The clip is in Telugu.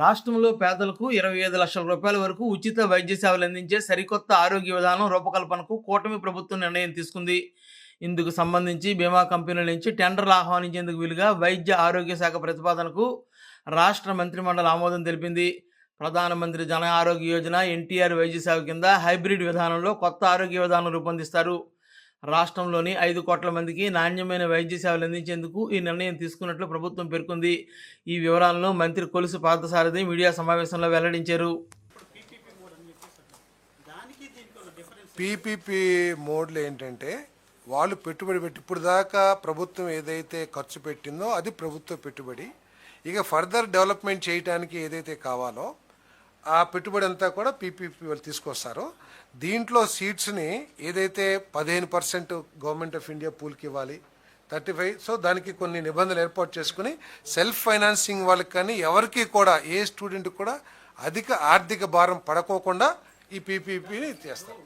రాష్ట్రంలో పేదలకు ఇరవై ఐదు లక్షల రూపాయల వరకు ఉచిత వైద్య సేవలు అందించే సరికొత్త ఆరోగ్య విధానం రూపకల్పనకు కూటమి ప్రభుత్వం నిర్ణయం తీసుకుంది. ఇందుకు సంబంధించి బీమా కంపెనీల నుంచి టెండర్లు ఆహ్వానించేందుకు వీలుగా వైద్య ఆరోగ్య శాఖ ప్రతిపాదనకు రాష్ట్ర మంత్రిమండలి ఆమోదం తెలిపింది. ప్రధానమంత్రి జన ఆరోగ్య యోజన ఎన్టీఆర్ వైద్య సేవ కింద హైబ్రిడ్ విధానంలో కొత్త ఆరోగ్య విధానం రూపొందిస్తారు. రాష్ట్రంలోని ఐదు కోట్ల మందికి నాణ్యమైన వైద్య సేవలు అందించేందుకు ఈ నిర్ణయం తీసుకున్నట్లు ప్రభుత్వం పేర్కొంది. ఈ వివరాలను మంత్రి కొలుసు పార్థసారథి మీడియా సమావేశంలో వెల్లడించారు. పీపీపీ మోడ్లు ఏంటంటే వాళ్ళు పెట్టుబడి పెట్టి ఇప్పుడు దాకా ప్రభుత్వం ఏదైతే ఖర్చు పెట్టిందో అది ప్రభుత్వ పెట్టుబడి. ఇక ఫర్దర్ డెవలప్మెంట్ చేయడానికి ఏదైతే కావాలో ఆ పెట్టుబడి అంతా కూడా పీపీపీ వాళ్ళు తీసుకొస్తారు. దీంట్లో సీట్స్ని ఏదైతే పదిహేను పర్సెంట్ గవర్నమెంట్ ఆఫ్ ఇండియా పూల్కి ఇవ్వాలి థర్టీ ఫైవ్ సో దానికి కొన్ని నిబంధనలు ఏర్పాటు చేసుకుని సెల్ఫ్ ఫైనాన్సింగ్ వాళ్ళకి కానీ ఎవరికి కూడా ఏ స్టూడెంట్ కూడా అధిక ఆర్థిక భారం పడకోకుండా ఈ పీపీపీని చేస్తారు